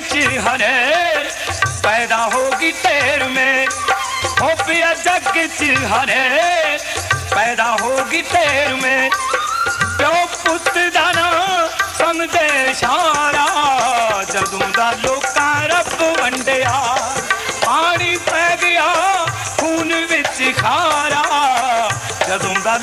ਚ ਹਨੇਰ ਪੈਦਾ ਹੋਗੀ ਤੇਰ ਮੇ ਹੋ ਪਿਆ ਜੱਗ ਚ ਹਨੇਰ ਪੈਦਾ ਹੋਗੀ ਤੇਰ ਮੇ ਪਿਓ ਪੁੱਤ ਦਾ ਨਾ ਸਮਝੇ ਇਸ਼ਾਰਾ ਜਦੋਂ ਦਾ ਲੋਕਾਂ ਰੱਬ ਵੰਡਿਆ ਪਾਣੀ ਪੈ ਗਿਆ ਖੂਨ ਵਿੱਚ ਖਾਰਾ ਜਦੋਂ ਦਾ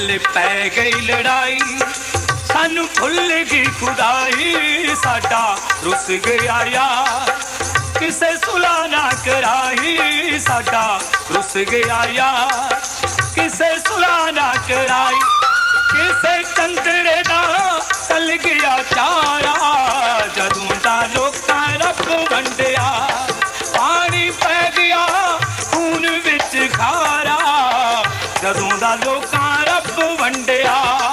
ਪੱਲੇ ਪੈ ਗਈ ਲੜਾਈ। ਸਾਨੂੰ ਭੁੱਲ ਗਈ ਖੁਦਾਈ। ਸਾਡਾ ਰੁੱਸ ਗਿਆ ਯਾਰ। ਕਿਸੇ ਸੁਲਾ ਨਾ ਕਰਾਈ। ਸਾਡਾ ਰੁੱਸ ਗਿਆ ਯਾਰ। ਕਿਸੇ ਸੁਲਾ ਨਾ ਕਰਾਈ। ਕਿਸੇ ਚੰਦਰੇ ਦਾ ਚੱਲ ਗਿਆ ਚਾਰਾ। ਜਦੋਂ ਦਾ ਲੋਕਾਂ ਰੱਬ ਵੰਡਿਆ, ਪਾਣੀ ਪੈ ਗਿਆ ਖੂਨ ਵਿੱਚ ਖਾਰਾ। ਜਦੋਂ ਦਾ ਲੋਕਾਂ ਰੱਬ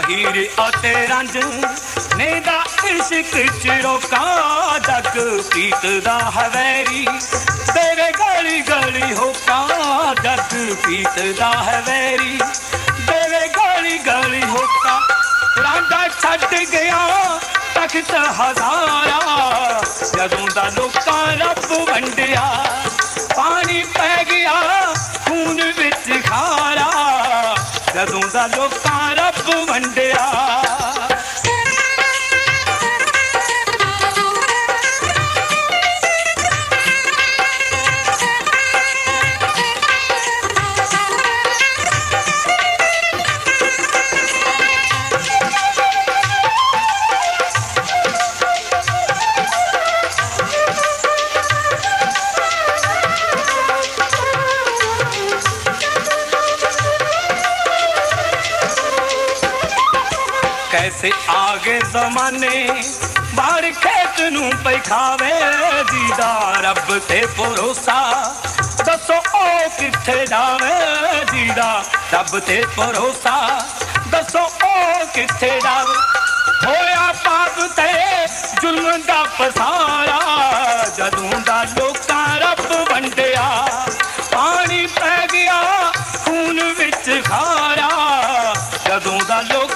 ਹੀਰ ਅਤੇ ਰੰਜ। ਨੇ ਦਾ ਇਸ਼ਕ ਚ ਜਗ ਪੀਤ ਦਾ ਹਵੈਰੀ। ਤੇਰੇ ਗਲੀ ਗਲੀ ਹੋਕਾ ਜਗ ਪੀਤ ਦਾ ਹਵੈਰੀ। ਤੇਰੇ ਗਲੀ ਗਲੀ ਹੋਕਾ ਰਾਂਝਾ ਛੱਡ ਗਿਆ ਤਖਤ ਹਜ਼ਾਰਾ। ਜਦੋਂ ਦਾ ਲੋਕਾਂ ਜਦੋਂ ਦਾ ਲੋਕਾਂ ਰੱਬ ਵੰਡਿਆ। ਕੈਸੇ ਆਗੇ ਜ਼ਮਾਨੇ ਬਾਹਰ ਖੇਤ ਨੂੰ ਪਖਾਵੇ ਜੀਦਾ ਰੱਬ ਤੇ ਭਰੋਸਾ। ਦੱਸੋ ਉਹ ਕਿੱਥੇ ਜਾਵੇ ਜੀਦਾ ਰੱਬ ਤੇ ਭਰੋਸਾ। ਦੱਸੋ ਉਹ ਕਿੱਥੇ ਜਾਵੇ? ਹੋਇਆ ਪਾਪ ਤੇ ਜ਼ੁਲਮ ਦਾ ਪਸਾਰਾ। ਜਦੋਂ ਦਾ ਲੋਕਾਂ ਰੱਬ ਵੰਡਿਆ, ਪਾਣੀ ਪੈ ਗਿਆ ਖੂਨ ਵਿੱਚ ਖਾਰਾ। ਜਦੋਂ ਦਾ ਲੋਕ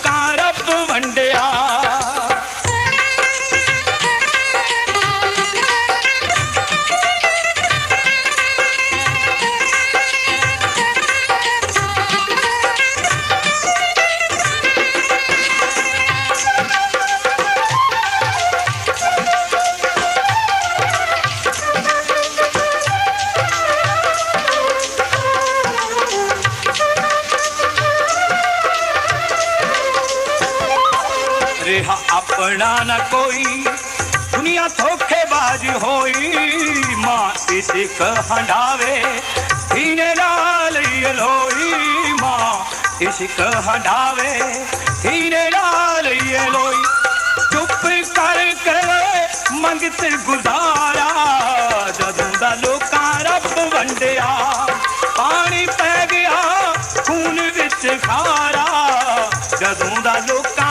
ਰਿਹਾ ਆਪਣਾ ਨਾ ਕੋਈ। ਦੁਨੀਆ ਧੋਖੇਬਾਜ਼ ਹੋਈ, ਮਾਂ ਇਸ਼ਕ ਹੰਡਾਵੇ ਧੀਨੇ ਨਾਲ ਹੀ ਲੋਈ, ਮਾਂ ਇਸ਼ਕ ਹੰਡਾਵੇ ਧੀਨੇ ਨਾਲ ਹੀ ਚੁੱਪ ਕਰ ਕੇ ਮੰਗਤ ਗੁਜ਼ਾਰਾ। ਜਦੋਂ ਦਾ ਲੋਕਾਂ ਰੱਬ ਵੰਡਿਆ, ਪਾਣੀ ਪੈ ਗਿਆ, ਖੂਨ ਵਿੱਚ ਖਾਰਾ। ਜਦੋਂ ਦਾ ਲੋਕਾਂ